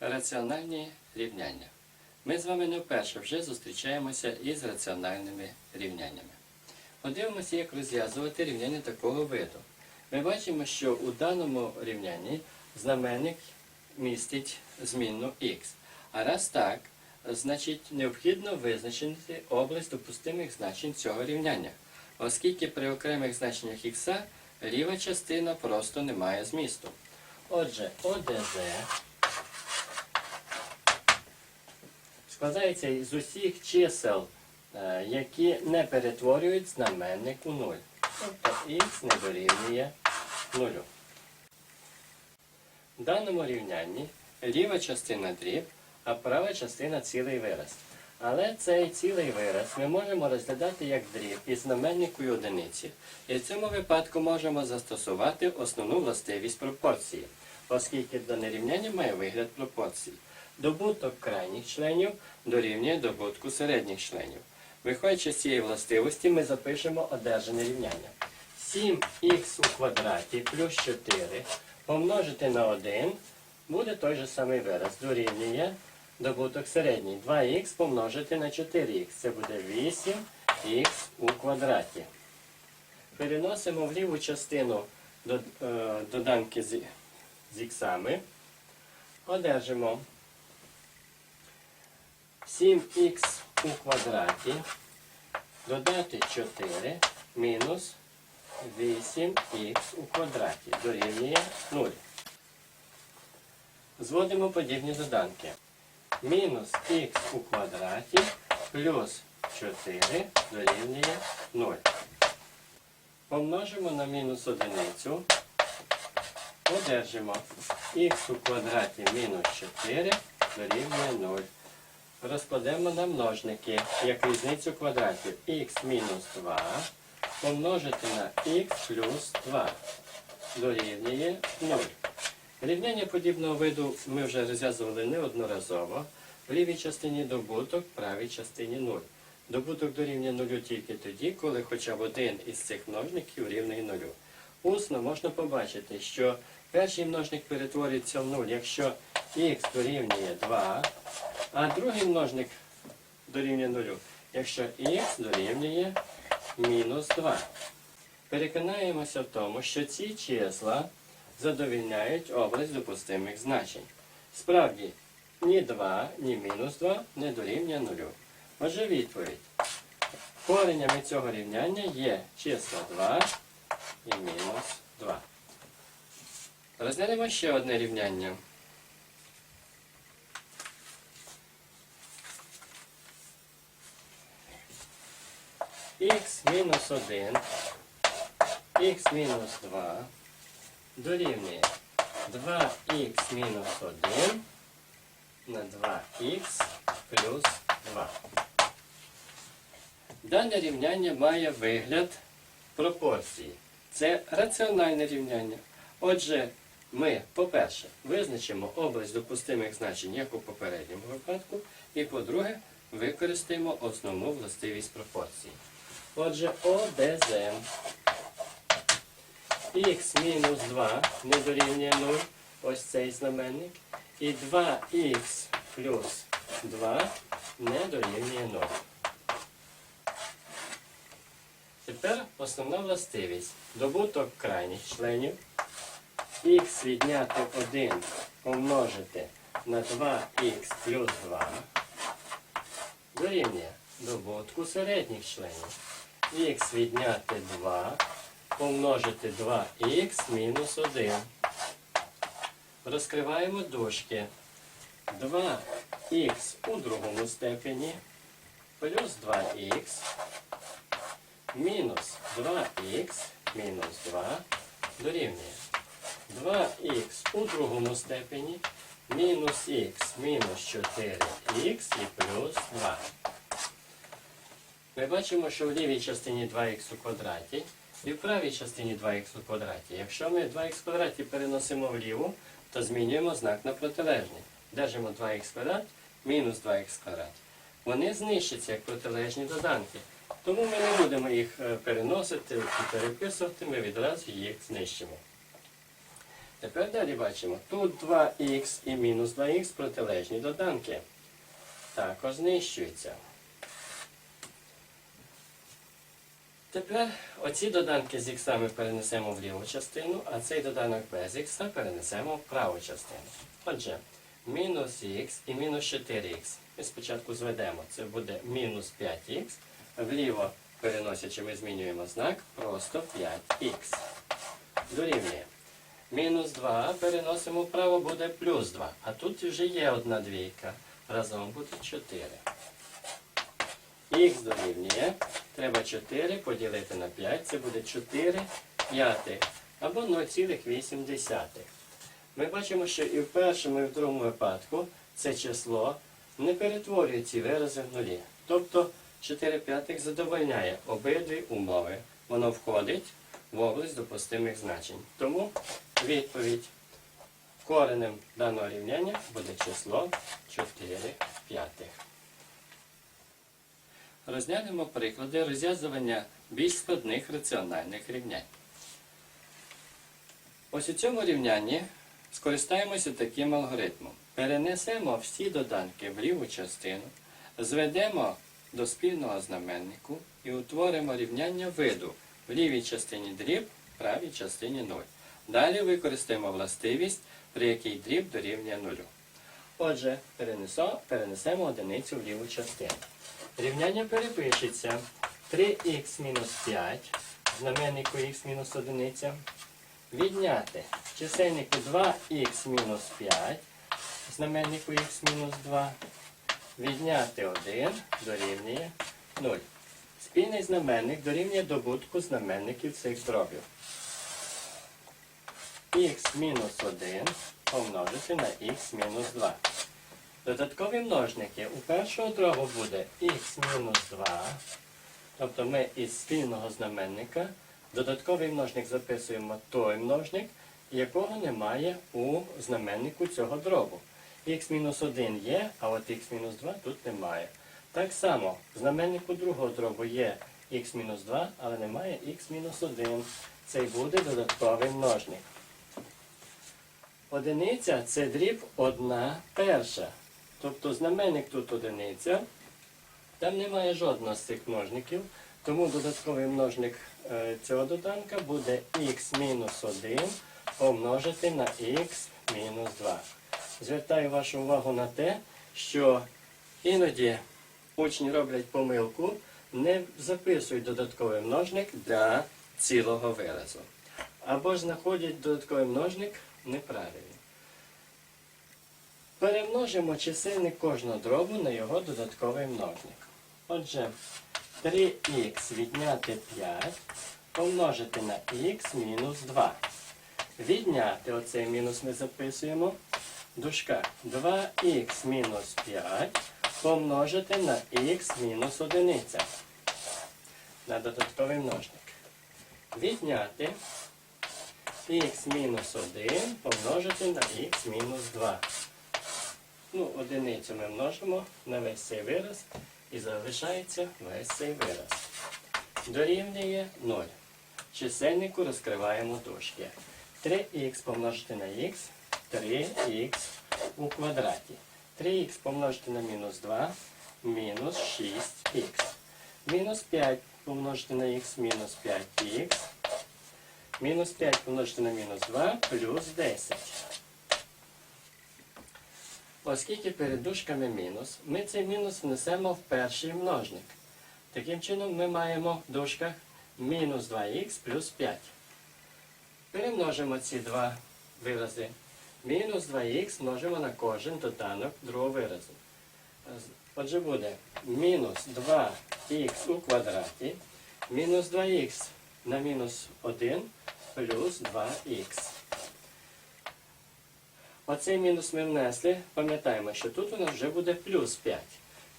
Раціональні рівняння. Ми з вами не вперше вже зустрічаємося із раціональними рівняннями. Подивимося, як розв'язувати рівняння такого виду. Ми бачимо, що у даному рівнянні знаменник містить змінну х. А раз так, значить необхідно визначити область допустимих значень цього рівняння, оскільки при окремих значеннях х ліва частина просто не має змісту. Отже, ОДЗ складається з усіх чисел, е, які не перетворюють знаменник у нуль. Тобто х не дорівнює нулю. В даному рівнянні ліва частина дріб, а права частина цілий вираз. Але цей цілий вираз ми можемо розглядати як дріб із знаменникою одиниці. І в цьому випадку можемо застосувати основну властивість пропорції, оскільки дане рівняння має вигляд пропорцій. Добуток крайніх членів дорівнює добутку середніх членів. Виходячи з цієї властивості, ми запишемо одержане рівняння. 7х у квадраті плюс 4 помножити на 1 буде той же самий вираз. Дорівнює добуток середній. 2х помножити на 4х. Це буде 8х у квадраті. Переносимо в ліву частину е, доданки з, іксами. Одержимо 7х у квадраті додати 4 мінус 8х у квадраті дорівнює 0. Зводимо подібні доданки. Мінус х у квадраті плюс 4 дорівнює 0. Помножимо на мінус одиницю. Одержимо х у квадраті мінус 4 дорівнює 0. Розкладемо на множники, як різницю квадратів. х мінус 2 помножити на х плюс 2 дорівнює 0. Рівняння подібного виду ми вже розв'язували неодноразово. В лівій частині добуток, в правій частині 0. Добуток дорівнює 0 тільки тоді, коли хоча б один із цих множників рівний 0. Усно можна побачити, що перший множник перетворюється в 0, якщо х дорівнює 2, а другий множник дорівнює 0, якщо х дорівнює мінус 2. Переконаємося в тому, що ці числа задовільняють область допустимих значень. Справді, ні 2, ні мінус 2 не дорівнює 0. Отже, відповідь. Коренями цього рівняння є числа 2 і мінус 2. Розглянемо ще одне рівняння. Мінус 1, х мінус 2 дорівнює 2х мінус 1 на 2х плюс 2. Дане рівняння має вигляд пропорції. Це раціональне рівняння. Отже, ми, по-перше, визначимо область допустимих значень, як у попередньому випадку, і по-друге, використаємо основну властивість пропорції. Отже, ОДЗ х мінус 2 не дорівнює 0, ось цей знаменник, і 2х плюс 2 не дорівнює 0. Тепер основна властивість. Добуток крайніх членів. х відняти 1 помножити на 2х плюс 2 дорівнює добутку середніх членів. Х відняти 2 помножити 2х мінус 1. Розкриваємо дужки. 2х у другому степені плюс 2х мінус 2х мінус 2 дорівнює 2х у другому степені мінус х мінус 4х і плюс 2. Ми бачимо, що в лівій частині 2х у квадраті і в правій частині 2х у квадраті. Якщо ми 2х в квадраті переносимо вліву, то змінюємо знак на протилежний. Держимо 2х квадрат мінус 2х квадрат. Вони знищаться як протилежні доданки. Тому ми не будемо їх е, переносити і переписувати, ми відразу їх знищимо. Тепер далі бачимо, тут 2х і мінус 2х протилежні доданки. Також знищуються. Тепер оці доданки з х перенесемо в ліву частину, а цей доданок без х перенесемо в праву частину. Отже, мінус х і мінус 4х. Ми спочатку зведемо. Це буде мінус 5х. Вліво переносячи, ми змінюємо знак, просто 5х. Дорівнює. Мінус 2 переносимо вправо, буде плюс 2. А тут вже є одна двійка. Разом буде 4. Х дорівнює. Треба 4 поділити на 5. Це буде 4 п'ятих або 0,8. Ми бачимо, що і в першому, і в другому випадку це число не перетворює ці вирази в нулі. Тобто 4 п'ятих задовольняє обидві умови. Воно входить в область допустимих значень. Тому відповідь коренем даного рівняння буде число 4 п'ятих. Розглянемо приклади розв'язування більш складних раціональних рівнянь. Ось у цьому рівнянні скористаємося таким алгоритмом. Перенесемо всі доданки в ліву частину, зведемо до спільного знаменнику і утворимо рівняння виду в лівій частині дріб, в правій частині 0. Далі використаємо властивість, при якій дріб дорівнює нулю. Отже, перенесемо одиницю в ліву частину. Рівняння перепишеться 3х мінус 5, знаменнику х мінус 1, відняти чисельнику 2х мінус 5, знаменнику х мінус 2, відняти 1 дорівнює 0. Спільний знаменник дорівнює добутку знаменників цих дробів. х мінус 1 помножити на х мінус 2. Додаткові множники у першого дробу буде х мінус 2. Тобто ми із спільного знаменника додатковий множник записуємо той множник, якого немає у знаменнику цього дробу. х мінус 1 є, а от х мінус 2 тут немає. Так само в знаменнику другого дробу є х мінус 2, але немає х мінус 1. Це й буде додатковий множник. Одиниця це дріб одна перша. Тобто знаменник тут одиниця. Там немає жодного з цих множників, тому додатковий множник е, цього доданка буде х мінус 1 помножити на х мінус 2. Звертаю вашу увагу на те, що іноді учні роблять помилку, не записують додатковий множник для цілого виразу. Або ж знаходять додатковий множник неправильно. Перемножимо чисельник кожного дробу на його додатковий множник. Отже, 3х відняти 5 помножити на х мінус 2. Відняти оцей мінус ми записуємо. Дужка 2х мінус 5 помножити на х мінус 1. На додатковий множник. Відняти х мінус 1 помножити на х мінус 2. Ну, одиницю ми множимо на весь цей вираз і залишається весь цей вираз. Дорівнює 0. Чисельнику розкриваємо дужки. 3х помножити на х, 3х у квадраті. 3х помножити на мінус 2, мінус 6х. Мінус 5 помножити на х, мінус 5х. Мінус 5 помножити на мінус 2, плюс 10. Оскільки перед дужками мінус, ми цей мінус внесемо в перший множник. Таким чином ми маємо в дужках мінус 2х плюс 5. Перемножимо ці два вирази. Мінус 2х множимо на кожен доданок другого виразу. Отже буде мінус 2х у квадраті, мінус 2х на мінус 1 плюс 2х. Оцей мінус ми внесли, пам'ятаємо, що тут у нас вже буде плюс 5.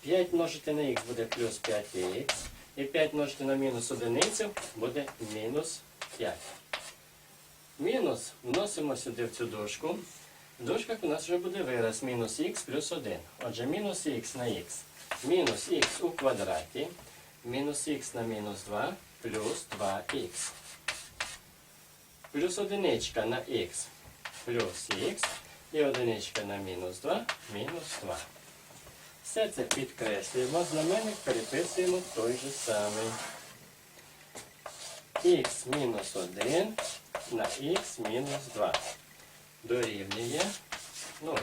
5 множити на х буде плюс 5х. І 5 множити на мінус одиницю буде мінус 5. Мінус вносимо сюди в цю дужку. В дужках у нас вже буде вираз мінус х плюс 1. Отже, мінус х на х. Мінус х у квадраті. Мінус х на мінус 2 плюс 2х. Плюс одиничка на х. плюс х і одиничка на мінус 2 мінус 2. Все це підкреслюємо, знаменник переписуємо той же самий. х мінус 1 на х мінус 2 дорівнює 0.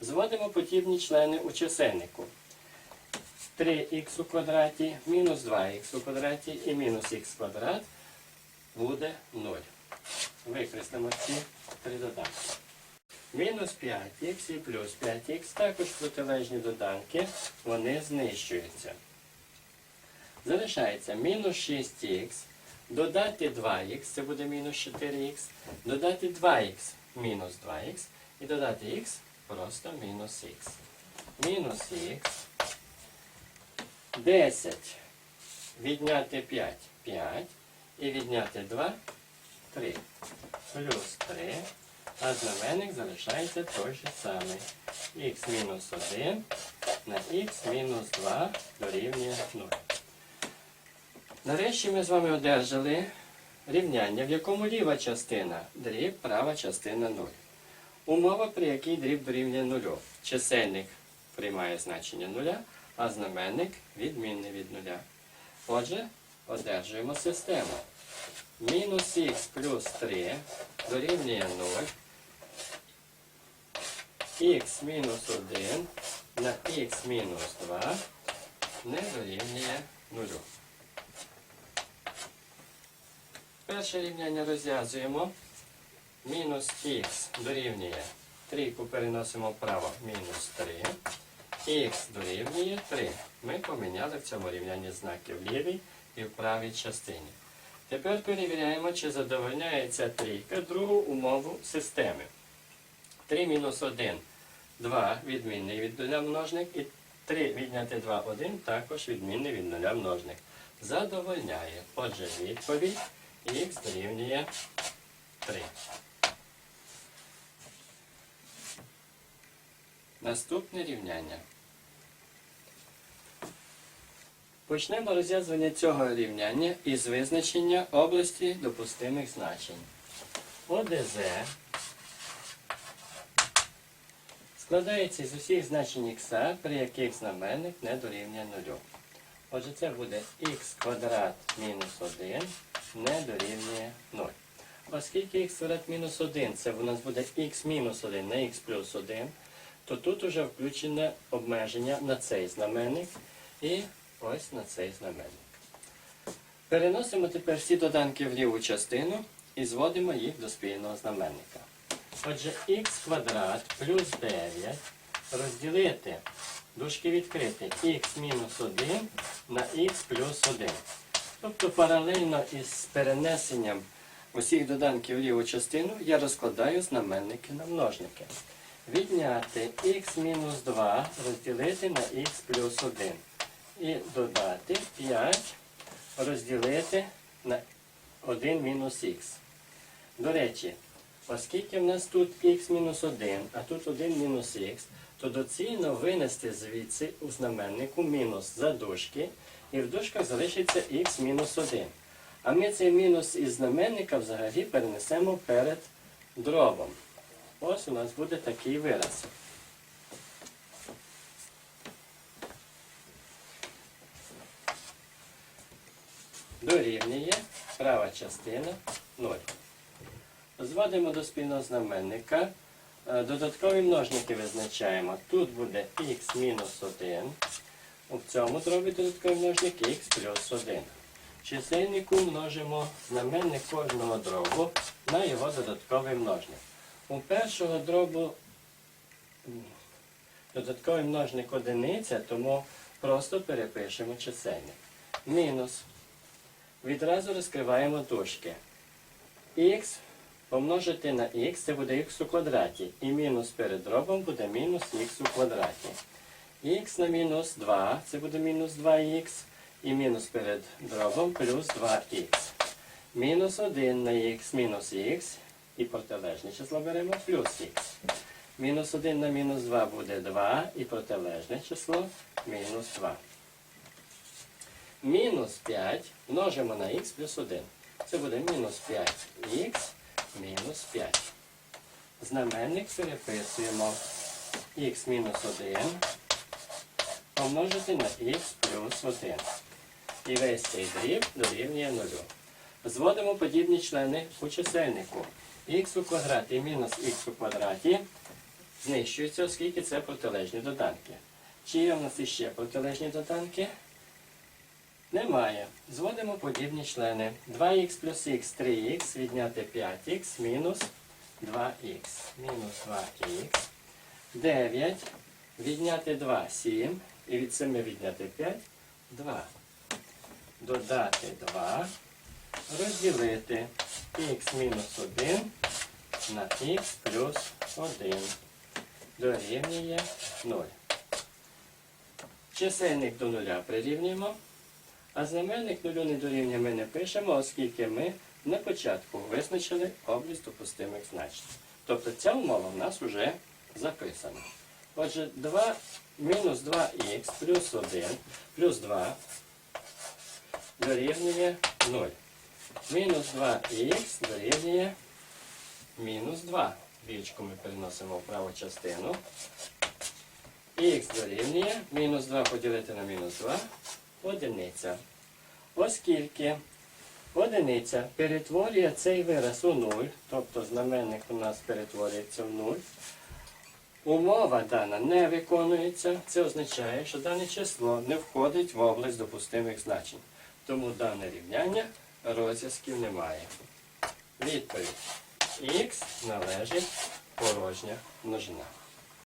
Зводимо подібні члени у чисельнику. 3х у квадраті мінус 2х у квадраті і мінус х квадрат буде 0. Викреслимо ці три доданки. Мінус 5х і плюс 5х також протилежні доданки, вони знищуються. Залишається мінус 6х, додати 2х, це буде мінус 4х, додати 2х мінус 2х і додати х просто мінус х. Мінус х. 10. Відняти 5 5. І відняти 2 3. Плюс 3. А знаменник залишається той же самий. х мінус 1 на х мінус 2 дорівнює 0. Нарешті ми з вами одержали рівняння, в якому ліва частина дріб, права частина 0. Умова, при якій дріб дорівнює 0. Чисельник приймає значення 0, а знаменник відмінний від 0. Отже, одержуємо систему. Мінус х плюс 3 дорівнює 0. х мінус 1 на х мінус 2 не дорівнює 0. Перше рівняння розв'язуємо. Мінус х дорівнює. Трійку переносимо вправо. Мінус 3. Х дорівнює 3. Ми поміняли в цьому рівнянні знаки в лівій і в правій частині. Тепер перевіряємо, чи задовольняє ця трійка другу умову системи. 3 мінус 1 2 відмінний від 0 множник і 3 відняти 2 1 також відмінний від 0 множник. Задовольняє. Отже, відповідь х дорівнює 3. Наступне рівняння. Почнемо розв'язування цього рівняння із визначення області допустимих значень. ОДЗ складається з усіх значень х, при яких знаменник не дорівнює нулю. Отже, це буде х квадрат мінус 1 не дорівнює 0. Оскільки х квадрат мінус 1, це у нас буде х мінус 1 на х плюс 1, то тут вже включене обмеження на цей знаменник і ось на цей знаменник. Переносимо тепер всі доданки в ліву частину і зводимо їх до спільного знаменника. Отже, х квадрат плюс 9 розділити дужки відкрити х мінус 1 на х плюс 1. Тобто паралельно із перенесенням усіх доданків в ліву частину я розкладаю знаменники на множники. Відняти х мінус 2 розділити на х плюс 1. І додати 5 розділити на 1 мінус х. До речі, оскільки в нас тут х мінус 1, а тут 1 мінус х, то доцільно винести звідси у знаменнику мінус за дужки, і в дужках залишиться х мінус 1. А ми цей мінус із знаменника взагалі перенесемо перед дробом. Ось у нас буде такий вираз. Дорівнює права частина 0. Зводимо до спільного знаменника. Е, Додаткові множники визначаємо. Тут буде х мінус 1. У цьому дробі додатковий множник х плюс 1. Чисельнику множимо знаменник кожного дробу на його додатковий множник. У першого дробу додатковий множник одиниця, тому просто перепишемо чисельник. Мінус. Відразу розкриваємо дужки. х помножити на х це буде х у квадраті. І мінус перед дробом буде мінус х у квадраті. х на мінус 2 це буде мінус 2х. І мінус перед дробом плюс 2х. Мінус 1 на х мінус х. І протилежне число беремо плюс х. Мінус 1 на мінус 2 буде 2. І протилежне число мінус 2. Мінус 5 множимо на х плюс 1. Це буде мінус 5х мінус 5. знаменник переписуємо х мінус 1 помножити на х плюс 1. І весь цей дріб дорівнює 0. Зводимо подібні члени у чисельнику. х у квадраті мінус х у квадраті знищується, оскільки це протилежні доданки. Чи є в нас іще протилежні доданки? Немає. Зводимо подібні члени. 2х плюс х 3х відняти 5х мінус 2х. Мінус 2х. 9 відняти 2 7. І від 7 відняти 5 2. Додати 2. Розділити х мінус 1 на х плюс 1. Дорівнює 0. Чисельник до нуля прирівнюємо. А знаменник нулю не дорівнює ми не пишемо, оскільки ми на початку визначили область допустимих значень. Тобто ця умова в нас вже записана. Отже, 2 мінус 2х плюс 1 плюс 2 дорівнює 0. Мінус 2х дорівнює мінус 2. Вічку ми переносимо в праву частину. Х дорівнює мінус 2 поділити на мінус 2 одиниця. Оскільки одиниця перетворює цей вираз у 0, тобто знаменник у нас перетворюється в 0, умова дана не виконується, це означає, що дане число не входить в область допустимих значень. Тому дане рівняння розв'язків немає. Відповідь. Х належить порожня множина.